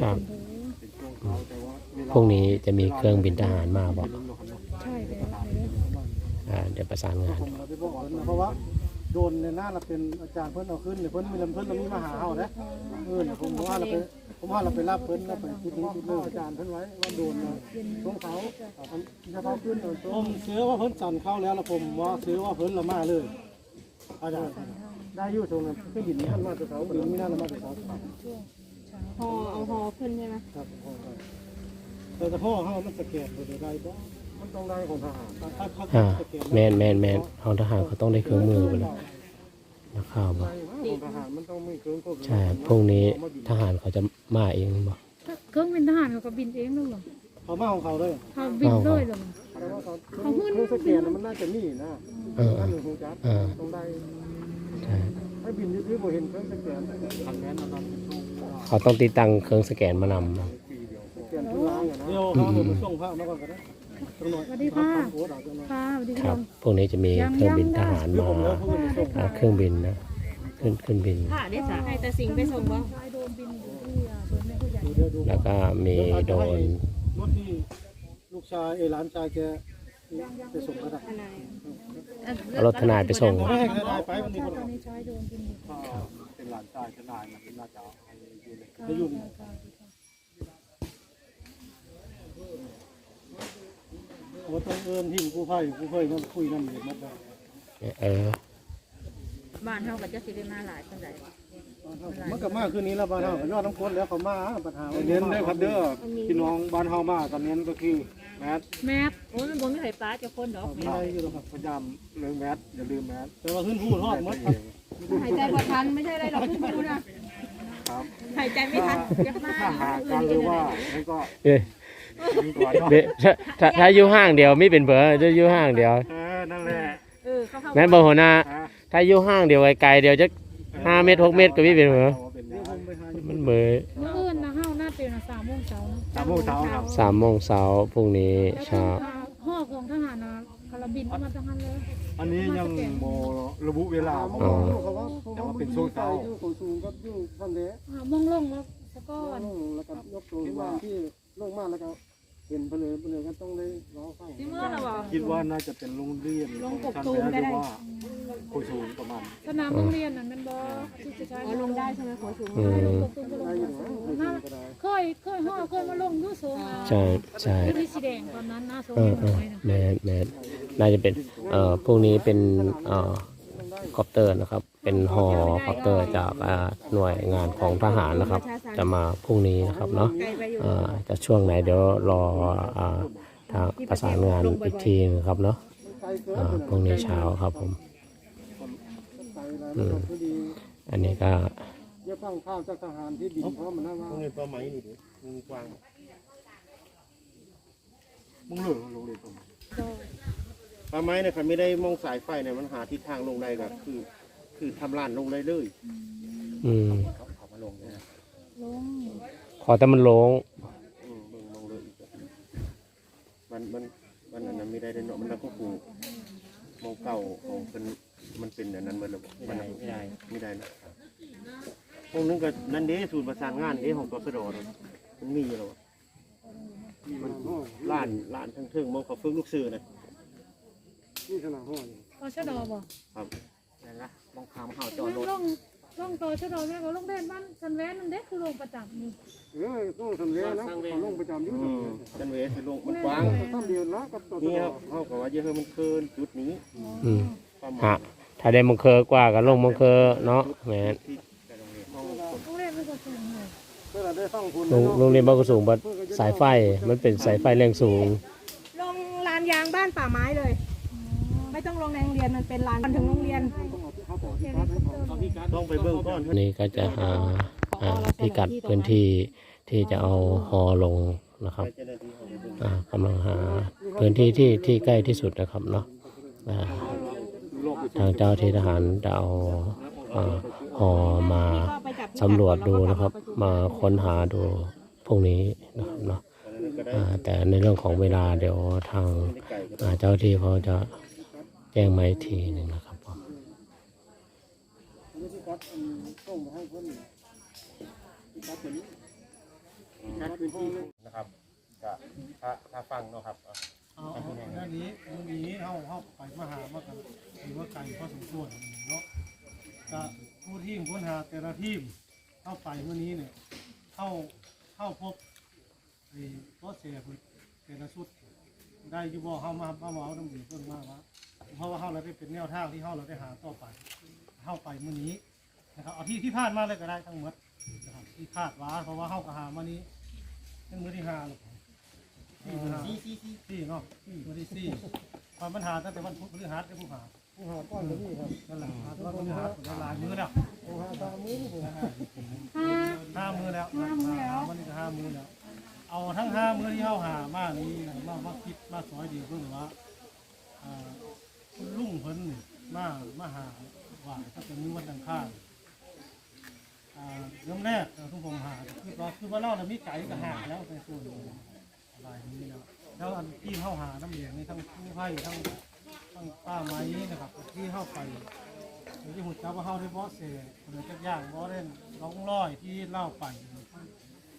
ครับเป็นช่วงเช้าแต่ว่าเวลาพรุ่งนี้จะมีเครื่องบินทหารมาบอกใช่แล้วเลยอ่าเดี๋ยวประสานงานผมมาไปบอกเพิ่นนะเพราะว่าโดนในหน้าเราเป็นอาจารย์เพิ่นเอาขึ้นเนี่ยเพิ่นมีลำเพิ่นเรามีมาหาเฮานะเออเนี่ยผมว่าเราไปผมว่าเราไปรับเพิ่นแล้วไปคิดนี้คิดนึงอาจารย์เพิ่นไว้ว่าโดนนะช่วงเขาอันเฉพาะขึ้นเออผมเสือว่าเพิ่นสั่นเข้าแล้วแล้วผมว่าเสือว่าเพิ่นละมาเลยอาจารย์ได้อยู่ตรงนั้นเครื่องบินมันมาจากเขาบินไม่น่าละมาจากเขา ฮอเอาฮอขึ้นใช่ไหมครับแต่ถ้าพ่อเขามันสแกนไปได้บ่มันต้องได้ของทหารถ้าเขาอ่าสแกนแมนแมนแมนเอาทหารเขาต้องได้เครื่องมือไปเลยนักข่าวบอกของทหารมันต้องมีเครื่องควบคุมใช่พรุ่งนี้ทหารเขาจะมาเองบอกเครื่องบินทหารเขาก็บินเองแล้วเหรอเขามาของเขาเลยเขาบินเลยเหรอแต่ว่าเขาเครื่องสแกนมันน่าจะมีนะเออนั่นหนึ่งหูจักเออต้องได้ใช่ ให้บินยืดๆบ่เห็นเครื่องสแกนทำแน่นอนเขาต้องติดตั้งเครื่องสแกนมานำบอกสแกนทุกล้างอะนะเดี๋ยวเขาเอามาส่งภาพมาก่อนก็ได้ตรงหน่อยสวัสดีค่ะ โอ้ดาวจังหน่อยค่ะสวัสดีครัค่ะบพรุ่งนี้จะมีเครื่องบินทหารเดี๋ยวมาผมแล้วพูดส่งอ่าเครื่องบินนะ ขึ้นขึ้นบิน ค่ะได้สาให้แต่สิงไปส่งบ่ชายโดนบินอยู่ที่อ่าสวนแม่ผู้ใหญ่เดี๋ยวดูแล้วก็มีโดรนรถที่ลูกชายเอยหลานชายแกไปส่งก็ได้ ทนาย เอารถทนายไปส่งไม่ให้ใครได้ไปวันนี้ใช่คนตอนนี้ชายโดนบินอยู่เป็นหลานชายทนายมันน่าจะให้อยู่เลยจะอยู่นี่ว่าต้องเอิ้นทีมกู้ภัยกู้ภัยมันคุยนั่นเองมันได้ เออ บ้านเฮาก็จะสิได้มาหลายปานใด มันก็มาคืนนี้แล้วบ้านเฮาก็ยอดน้ำคนแล้วเขามาปัญหาเน้นเด้อครับเด้อพี่น้องบ้านเฮามาตอนนี้ก็คือแมสแมปโอ้ยมันบ่มีไผป้าจะคนดอกไม่ได้อยู่หรอกครับพยายามเรื่องแมสอย่าลืมแมสแต่ว่าขึ้นพูดทอดหมดหายใจบ่ทันไม่ใช่อะไรหรอกขึ้นดูนะครับหายใจไม่ทันจะมาถ้าหากันหรือว่ามันก็เอ้ยดีกว่าเนาะเดี๋ยวถ้าถ้าถ้าอยู่ห้างเดียวไม่เป็นเบอร์จะอยู่ห้างเดียวเออนั่นแหละเออเขาเข้าแม่นบอกหัวหน้า ฮะถ้าอยู่ห้างเดียวไกลๆเดียวจะ ห้าเมตรหกเมตรก็ไม่เป็นเบอร์เป็นเดี๋ยวผมไปหาอยู่มันเบอร์เมื่อคืนนะเฮาหน้าเตียงนะสามโมงเช้านะสามโมงเช้าครับ สามโมงเช้าพรุ่งนี้แล้วก็เช้าห่อของทหารนะคาราบินเอามาทหารเลยอันนี้ยังโมระบุเวลาอ๋อแต่ว่าเป็นช่วงเช้าอยู่ของสูงกับอยู่ท่านเด้อ่ามองลงแล้วแล้วก็ลงแล้วก็ยกตัวมาที่ลงมาแล้วก็ เห็นเพลินเพลินกันต้องเลยร้องฟังสิเมื่อน่ะบ่คิดว่าน่าจะเป็นโรงเรียนของชั้นแรกหรือว่าโคสูงประมาณสนามโรงเรียนนั่นแมันบ่ที่จะใช้อ๋อลงได้ใช่ไหมขอสูงอืลงมกบตุ้มก็ลงมาสูงมาเคยเคยห่อเคยมาลงดูสูงอะใช่ใช่ที่สีแดงตอนนั้นนะสูงเออเออน้อยนะแมนแมนน่าจะเป็นเอ่อพรุ่งนี้เป็นเอ่อคอปเตอร์นะครับ เป็นฮอคอปเตอร์จากอ่าหน่วยงานของทหารนะครับ จะมาพรุ่งนี้นะครับเนาะไกลไปอยู่อ่าจะช่วงไหนเดี๋ยวรออ่าทางประสานงานอีกทีนะครับเนาะอ่าพรุ่งนี้เช้าครับผมอืมอันนี้ก็เยอะฟังข้าวจากทหารที่บินเพราะมันน่าว่ามึงเห็นปลาไหมนี่ดิมึงกวางมึงเหลือลงเลยปลาไหมปลาไม้เนี่ยเขาไม่ได้มองสายไฟเนี่ยมันหาทิศทางลงได้ก็คือ คือทำลานลงได้เลยอืมเขาเขามาลงเนี่ยนะลงขอแต่มันลงอืมเบิ่งมองเลยอีกอะมันมันมันอันนั้นไม่ได้เด้อเนาะมันนักก็คือมองเก่าของเป็นมันเป็นอย่างนั้นหมันเลยมันไม่ได้ไม่ได้นะพวกนึงก็นั่นเด้ศูนย์ประสานงานเด้ของกสดเนาะมันมีอยู่แล้วอะมันล้านล้านทั้งเทิงมองเขาฝึกลูกเสือนะนี่ขนาดห้อยตอชะดอบ่ครับ นั่นละมองขามเขาจลอดรถงลงตอชะดอแม่ก็ลงเด่นบ้านสันแวนนั่นเด้คือลงประจำนี่เออต้องทำเลี้ยนะเขาลงประจำอยู่อืมกันเวสิลงมันกว้างทำเดียวนะกับตัวนี่ครับเขากับว่าเยอะให้มันเคินจุดนี้อืมประมาฮะณถ้าได้มังเคอกว่าก็ลงมังเคอเนาะแหมนที่แต่โรงเรียนห้องโรงเรียนมันก็สูงเลยเพื่อได้ฟังคุณโรงโรงเรียนบ้านกระสูงบัดสายไฟมันเป็นสายไฟแรงสูง ลงลานยางบ้านป่าไม้เลย ไม่ต้องลงในโรงเรียนมันเป็นลานมันถึงโรงเรียนต้องไปเบื้องก้อนนี่ก็จะหาอ่าพิกัดพื้นที่ที่จะเอาฮอลงนะครับเจ้าหน้าที่เขาไปเบื้องอ่ากำลังหาพื้นที่ที่ที่ใกล้ที่สุดนะครับเนาะอ่าทางเจ้าที่ทหารจะเอาอ่าฮอมาสำรวจดูนะครับ มาค้นหาดูพวกนี้นะครับเนาะก็ได้อ่าแต่ในเรื่องของเวลาเดี๋ยวทางไม่ไกลก็อ่าเจ้าที่เขาจะ แจ้งมาอีกทีหนึ่งนะครับผมส่งไปให้เพื่อนคัดพื้นที่นะครับก็ถ้าถ้าฟังเนาะครับเอาเอาด้านนี้ตรงนี้เฮาเฮาไปมาหามากันถือว่าไกลพอสมควรเนาะก็ผู้ทีมค้นหาแต่ละทีมเข้าไปเมื่อนี้เนี่ยเข้าเข้าพบไอ้รถเสียพุ่นแต่ละชุด ได้อยู่บ่เฮามาเฮามาเอาน้ำดื่มเพิ่นมาว่า เพราะว่าเฮาเราได้เป็นแนวทางที่เฮาเราได้หาต่อไปเฮาไปมื้อนี้นะครับเอาที่ที่พลาดมาเลยก็ได้ทั้งหมดนะครับที่คาดว่าเพราะว่าเฮาก็หามานี้เป็นมื้อที่ห้าแล้วที่มื้อที่สี่สี่เนาะมื้อที่สี่ความปัญหาตั้งแต่วันพุธพฤหัสได้ผู้หาผู้หาก้อนเลยนี่ครับนั่นแหละหาตอนพฤหัสได้หลายมื้อแล้วผู้หาตามมื้อนี่ห้าห้ามื้อแล้วห้ามื้อแล้ววันนี้ก็ห้ามื้อแล้วเอาทั้งห้ามื้อที่เฮาหามานี้นะมามาคิดมาสอยเดียวเพิ่นว่าอ่า คุณลุงเพิ่นนี่มามาหาว่าถ้าเป็นมื้วันอังคารอ่าเริ่มแรกเอ่อทุกผมหาคือว่าคือว่าเราน่ะมีไก่ก็หาแล้วในส่วนอะไรนี้แล้วแล้วอันที่เข้าหาน้ำเหลียงนี่ทั้งผู้ให้ทั้งทั้งป้าไม้นะครับ ที่เข้าไปที่หุ่นจับว่าเข้าได้บอสเซ่คนละจักอย่างบอเล่นร้องร้อยที่เล่าไป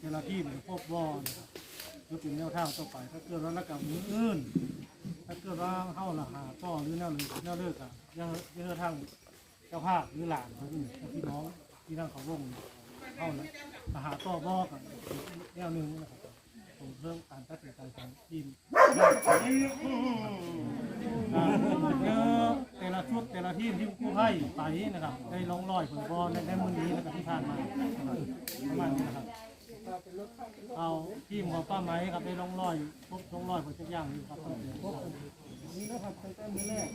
เวลาที่มันพบวอนะครับ ก็เป็นแนวทางต่อไปถ้าเกิดว่านักกับมืออื่น ถ้าเกิดว่าเข้าละหาพ่อหรือแนวเลยแนวเลิกอะยังยังทางเจ้าภาพหรือหลานเขานี่พี่น้องที่นั่งเขาวงเข้าละมาหาต่อบอกกันแนวหนึ่งนะครับผมเรื่องการตัดสินใจของทีมอ่าเยอะแต่ละชุดแต่ละทีมที่กู้ให้ไปนะครับ ได้ลงรอยผลบอลในในมือนี้นะครับที่ผ่านมานะครับประมาณนี้นะครับ เอาทีมของป้าไม้ครับได้ลงรอยพบลงรอยผลจักอย่างอยู่ครับพบนี่นะครับตั้งแต่มือแรก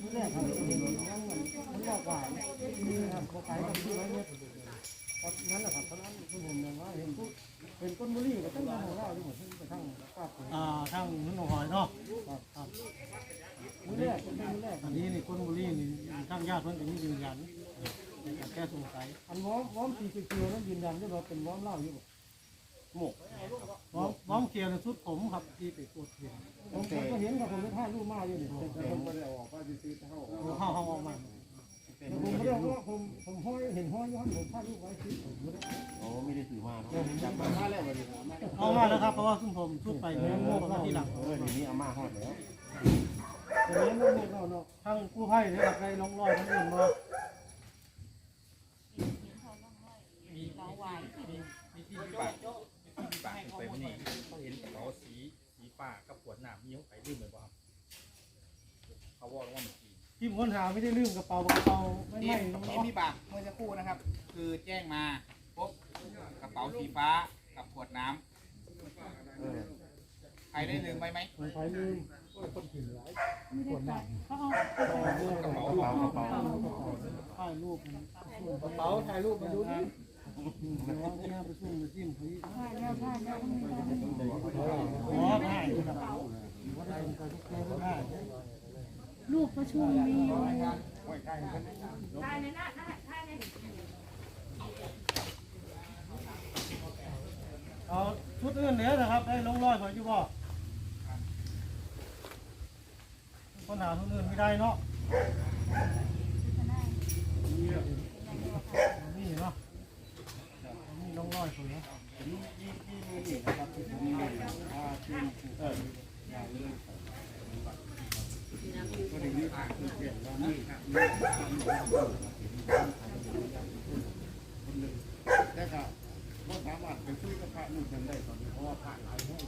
มือแรกครับมันมันบอกว่านี่ครับเขาขายกันที่ร้อยเมตรครับนั่นแหละครับเพราะนั้นคือผมมองว่าเห็นผู้เป็นก้นบุหรี่ก็ต้องทำของเราอยู่หมดที่ไปทั้งภาคอ่าทั้งนุ่นหอยเนาะครับมือแรกมือแรกอันนี้นี่ก้นบุหรี่นี่ทั้งญาติเพิ่อนก็มียืนยันใน การแก้สงสัยอันว้อมว้อมสีเขียวนั้นยืนยันได้ว่าเป็นว้อมเหล้าอยู่หมกน้องน้องเกียร์ในชุดผมครับที่ไปตรวจเห็นผมก็เห็นกับผมไปถ่ายรูปมาอยู่นี่แต่ผมไม่ได้ออกมาซื้อเข้าเข้าเข้าออกมาผมไม่ได้ว่าผมผมห้อยเห็นห้อยย้อนผมถ่ายรูปไว้ที่ผมไม่ได้โอ้ไม่ได้ถือมาเนาะจับมาแล้ววันนี้เอามาแล้วครับเพราะว่าซึ่งผมชุดไปเนื้อโม่มาที่หลังเออเดี๋ยวนี้อาม่าฮอดแล้วแต่เนื้อโม่เนาะเนาะทั้งกู้ภัยเลยครับในลองรอยทั้งอื่นมา มีที่ปากมีที่ปากขึ้นไปวันนี้เขาเห็นกระเป๋าสีสีฟ้ากับขวดน้ำมีเขาไปดื่มเลยป่ะเขาบอกว่าเมื่อกี้ที่ค้นหาไม่ได้ลืมกระเป๋ากระเป๋าไม่ที่ไม่ที่พี่บากเมื่อสักครู่นะครับ คือแจ้งมาพบกระเป๋าสีฟ้ากับขวดน้ำเออใครได้ลืมไปไหมผมไปลืมคนถิ่นหลายไม่ได้จับเขาเอากระเป๋ากระเป๋ากระเป๋าถ่ายรูปกระเป๋าถ่ายรูปมาดูดิน้องที่น่าประชุมมาจิ้มเขาอีกถ่ายแล้วถ่ายแล้วอ๋อได้ครับว่าได้ก็ทุกคนก็ได้ รูปประชุมมีอยู่เอาชุดอื่นเดี๋ยวนะครับ ได้ลงร้อยพออยู่บ่คนหาชุดอื่นไม่ได้เนาะนี่เนาะนี่ลงร้อยคนเนาะ แต่ก็บ่สามารถไปคุยกับพระนู่นนั่นได้ตอนนี้เพราะว่าพระหลายแห่ง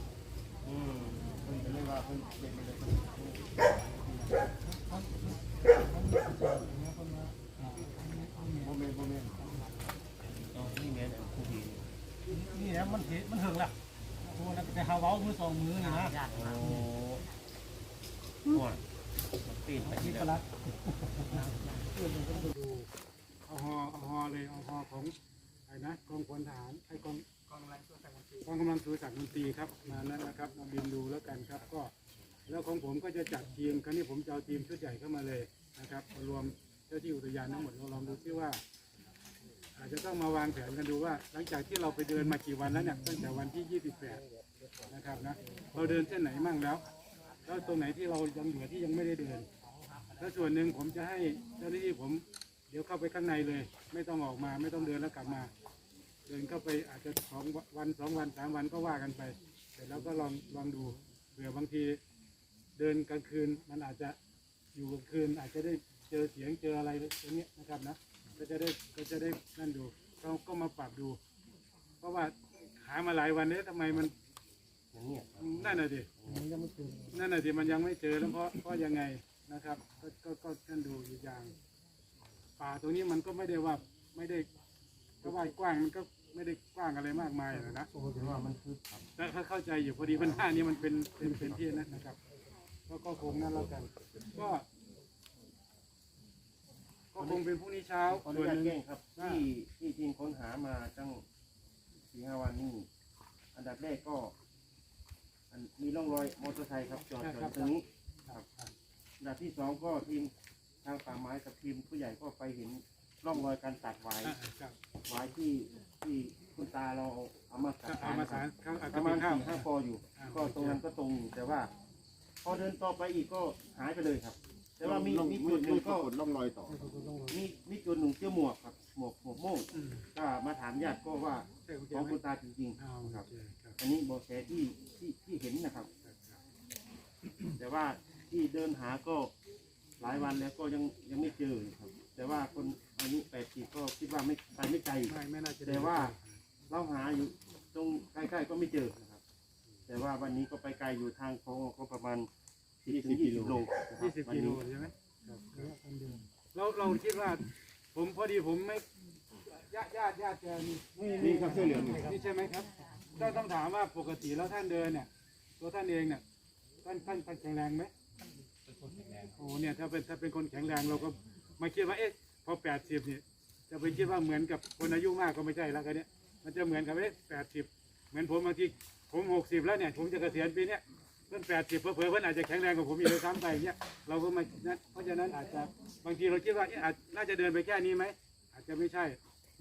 อืมเพิ่นก็เลยว่าเพิ่นเป็นไปได้เพิ่นบ่แม่นบ่แม่นอ๋อนี่แม่นอันผู้ดีนี่แหละมันเห็นมันเหิงละตัวนั้นไปหาเว้ามือสองมือนะนะโอ้โหมัน ปีนไปที่ปแล้วลัดเอาฮอเอาฮอเลยเอาฮอของไอ้นะกองพลทหารไอ้กองกองกำลังสู้สักมนตรีกองกำลังสู้สักมนตรีครับมานั้นนะครับมาบินดูแล้วกันครับก็ แล้วของผมก็จะจัดทีมครั้นี้ผมจะเอาทีมชุดใหญ่เข้ามาเลยนะครับรวมเจ้าที่อุทยานทั้งหมดเราลองดูซิว่า อาจจะต้องมาวางแผนกันดูว่า หลังจากที่เราไปเดินมากี่วันแล้วเนี่ยตั้งแต่วันที่ 28 นะครับนะเราเดินเส้นไหนมั่งแล้ว แล้วตรงไหนที่เรายังเหลือที่ยังไม่ได้เดิน แล้วส่วนหนึ่งผมจะให้เจ้าหน้าที่ผมเดี๋ยวเข้าไปข้างในเลย ไม่ต้องออกมาไม่ต้องเดินแล้วกลับมา เดินเข้าไปอาจจะสองวันสองวันสามวันก็ว่ากันไปแต่เราก็ลองลองดูเผื่อบางทีเดินกลางคืนมันอาจจะอยู่กลางคืนอาจจะได้เจอเสียงเจออะไรอย่างเงี้ยนะครับนะก็จะได้ก็จะได้นั่นดูเราก็มาปรับดู เพราะว่าหามาหลายวันนี้ทำไมมัน ย่างเงี้ยนั่นน่ะดิมันยังไม่ถึงนั่นน่ะดิมันยังไม่เจอแล้วเพราะเพราะยังไงนะครับก็ก็ก็ท่านดูอีกอย่าง ป่าตรงนี้มันก็ไม่ได้ว่าไม่ได้ก็ว่ากว้างมันก็ไม่ได้กว้างอะไรมากมายหรอกนะโอ้โหแต่ว่ามันคือแต่ถ้าเข้าใจอยู่พอดีปัญหานี้มันเป็นเป็นเป็นที่นั้นนะครับ ก็ก็คงนั่นแล้วกัน ก็ ก็คงเป็นพรุ่งนี้เช้าขออส่นุวนญาหตนึ่งแจ้งครับที่ที่ทีมค้นหามาตั้งสี่ห้าวันนี้อันดับแรกก็ อันมีร่องรอยมอเตอร์ไซค์ครับจอดจอดตรงนี้ครับอันดับที่สองก็ทีมทางป่าไม้กับทีมผู้ใหญ่ก็ไปเห็นร่องรอยการตัดไว้อ่าครับไว้ที่ที่คุณตาเราเอามาตัดเอามาสารข้างอาจปจะระมีมาณข้าว สี่ห้าปออยู่ อ่า ก็ตรงนั้นก็ตรงอยู่แต่ว่า พอเดินต่อไปอีกก็หายไปเลยครับ แต่ว่ามีมีจุดหนึ่งก็ล่องรอยต่อ มีมีจุดหนึ่งเจ้าหมวกครับหมวกหมวกโม่งอืม ก็มาถามญาติก็ว่าใช่โอเค ของไหมคุณตาจริงเอาๆโอครับเคครับ อันนี้เบอกแสที่ที่ที่เห็นนะครับ แต่ว่าที่เดินหาก็หลายวันแล้วก็ยังยังไม่เจอครับ แต่ว่าคนอายุแปดสิบก็คิดว่าไม่ไปไม่ไกล ไม่ไม่น่าจะแต่ว่า เราหาอยู่ตรงใกล้ๆก็ไม่เจอนะครับ แต่ว่าวันนี้ก็ไปไกลอยู่ทางคลองก็ประมาณสิบถึงยี่สิบโลนะครัยี่บสิบวันกิโลนี้ใช่ไหมครับเราเราคิดว่า ผมพอดีผมไม่ ญาติญาติญาติแกมีนี่ครับเสื้อเหลืองนี่นี่ใช่ไหมครับต้องต้องถามว่าปกติแล้วท่านเดินเนี่ย ตัวท่านเองเนี่ยท่านท่านท่านแข็งแรงไหมโอ้เนี่ยถ้าเป็นถ้าเป็นคนแข็งแรงเราก็มาคิดว่าเอ๊ะพอแปดสิบเนี่ยจะไปคิดว่าเหมือนกับคนอายุมากก็ไม่ใช่แล้วกันเนี่ยมันจะเหมือนกับเอ๊ะแปดสิบเหมือนผมบางทีผมหกสิบแล้วเนี่ยผมจะเกษียณปีเนี้ยเพื่อนแปดสิบเผื่อๆเพื่อนอาจจะแข็งแรงกว่าผมอีกเลยซ้ำไปเนี่ยเราก็มานะเพราะฉะนั้นอาจจะบางทีเราคิดว่าเอ๊ะอาจน่าจะเดินไปแค่นี้ไหมอาจจะไม่ใช่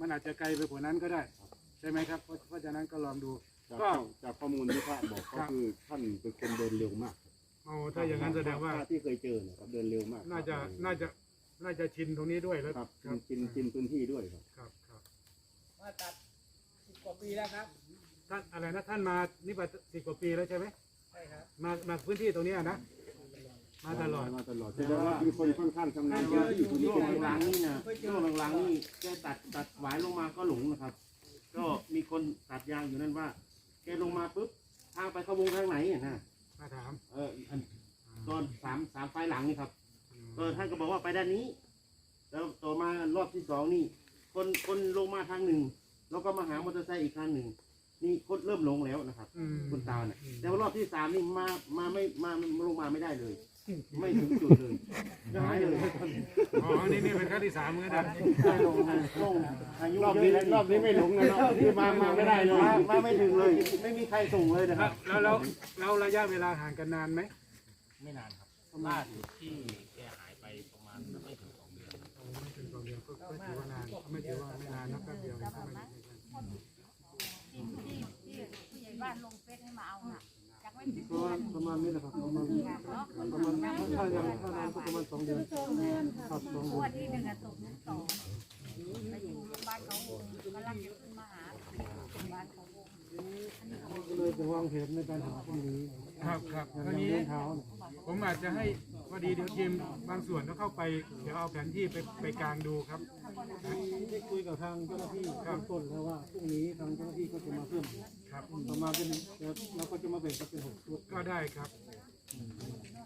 มันอาจจะไกลไปกว่านั้นก็ได้ ใช่ไหมครับ เพราะเพราะฉะนั้นก็ลองดู จากก็ จากข้อมูลที่พระบอกก็คือท่านเป็นคนเดินเร็วมากโอ้ถ้าอย่างนั้นแสดงว่า พระที่เคยเจอนะครับเดินเร็วมากน่าจะน่าจะน่าจะชินตรงนี้ด้วยแล้วครับครับกินกินพื้นที่ด้วยครับ ครับครับว่าตัดสิบกว่าปีแล้วครับ ท่านอะไรนะท่านมานี่มาสิบกว่าปีแล้วใช่ไหมใช่ครับ มามาพื้นที่ตรงเนี้ยนะ มาตลอดมาตลอดแสดงว่าเป็นคนค่อนข้างชำนาญเยพื้นอะอที่ยู่ตรงนี้ช่วงหลังๆนี่นะช่วงหลังๆนี่แกตัดตัดหวายลงมาก็หลงนะครับ ก็มีคนตัดยางอยู่นั่นว่า แกลงมาปุ๊บทางไปเขาวงทางไหนอะนะมาถามเอออันตอนสามสามไฟล์หลังนี่ครับเออท่านก็บอกว่าไปด้านนี้ แล้วต่อมารอบที่สองนี่ คนคนลงมาทางหนึ่งแล้วก็มาหามอเตอร์ไซค์อีกคันหนึ่งนี่คนเริ่มลงแล้วนะครับอืมคุณตาเนี่ยแต่ว่ารอบที่สามนี่มามาไม่มาลงมาไม่ได้เลย ไม่ถึงจุดเลยหายเลยอ๋อ นี่นี่เป็นครั้งที่สามเหมือนกันได้ลงลงอายุรอบเยนี้อะแล้วรอบนี้ไม่หลงนะเนาะคือมามาไม่ได้เลยมามาไม่ถึงเลย ไม่มีใครส่งเลยนะคแล้รัวบแล้วแล้วแล้วระยะเวลาห่างกันนานไหม ไม่นานครับล่าสุดที่แกหายไปประมาณไม่ถึงสองเดือนโอ้ไม่ถึงสองเดือนก็ก็ถือว่านาน ไม่ถือว่าไม่นานนะแป๊บเดียวเองก็ไม่ไม่ไม่ ที่ที่ที่ผู้ใหญ่บ้านลงเฟซให้มาเอาน่ะจา กไม่ติดประมาณนี้แหละครับประมาณประมาณถ้ายังถ้านานก็ประมาณสองเดือนครับสองเดือนที่หนึ่งอะตกลูกสองไปอยู่บ้านเขาวงกำลังจะขึ้นมาหาบ้านเขาก็เลยจะวางแผนในการหาพวกนี้ครับครับอย่างคราวนี้ผมอาจจะให้ พอดีเดี๋ยวทีมบางส่วนต้องเข้าไปเดี๋ยวเอาแผนที่ไปไปกลางดูครับ ได้คุยกับทางเจ้าหน้าที่ข้างต้นแล้วว่าพรุ่งนี้ทางเจ้าหน้าที่ก็จะมาเพิ่มครับ ประมาณเป็นเดี๋ยวเราก็จะมาแบ่งกันเป็นหกชุดก็ได้ครับ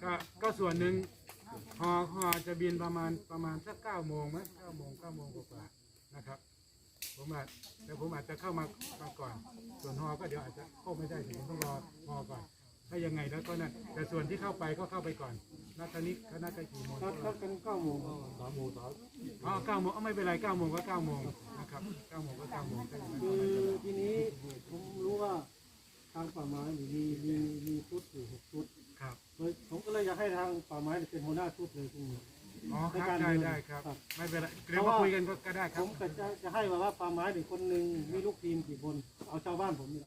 ก็ก็ส่วนหนึ่งฮอฮอจะบินประมาณประมาณสักเก้าโมงไหมเก้าโมงเก้าโมงกว่าๆนะครับ ผมอาจแต่ผมอาจจะเข้ามามาก่อน ส่วนฮอก็เดี๋ยวอาจจะเข้าไม่ได้เดี๋ยวผมต้องรอฮอก่อน ถ้ายังไงแล้วก็นั่นแต่ส่วนที่เข้าไปก็เข้าไปก่อน นัดตอนนี้คณะจะกี่โมงนัดนัดกันเก้าโมงสามโมงสามอ๋อเก้าโมงเอาไม่เป็นไรเก้าโมงก็เก้าโมงนะครับเก้าโมงก็เก้าโมงถ้าอย่างนั้นคืก็อไม่เป็นไรทีนี้ผมรู้ว่าทางป่าไม้นี่มีมีมีชุดอยู่หกชุดครับเลยผมก็เลยอยากให้ทางป่าไม้เป็นหัวหน้าชุดเลยพรุ่งนี้อ๋อครับในการได้เดินได้ครับครับ ไม่เป็นไรเดี๋ยวมาคุยกันก็ก็ได้คผรับมก็จะจะให้ว่าว่าป่าไม้หนึ่งคนหนึ่งมีลูกทีมกี่คนเอาชาวบ้านผมนี่แหละ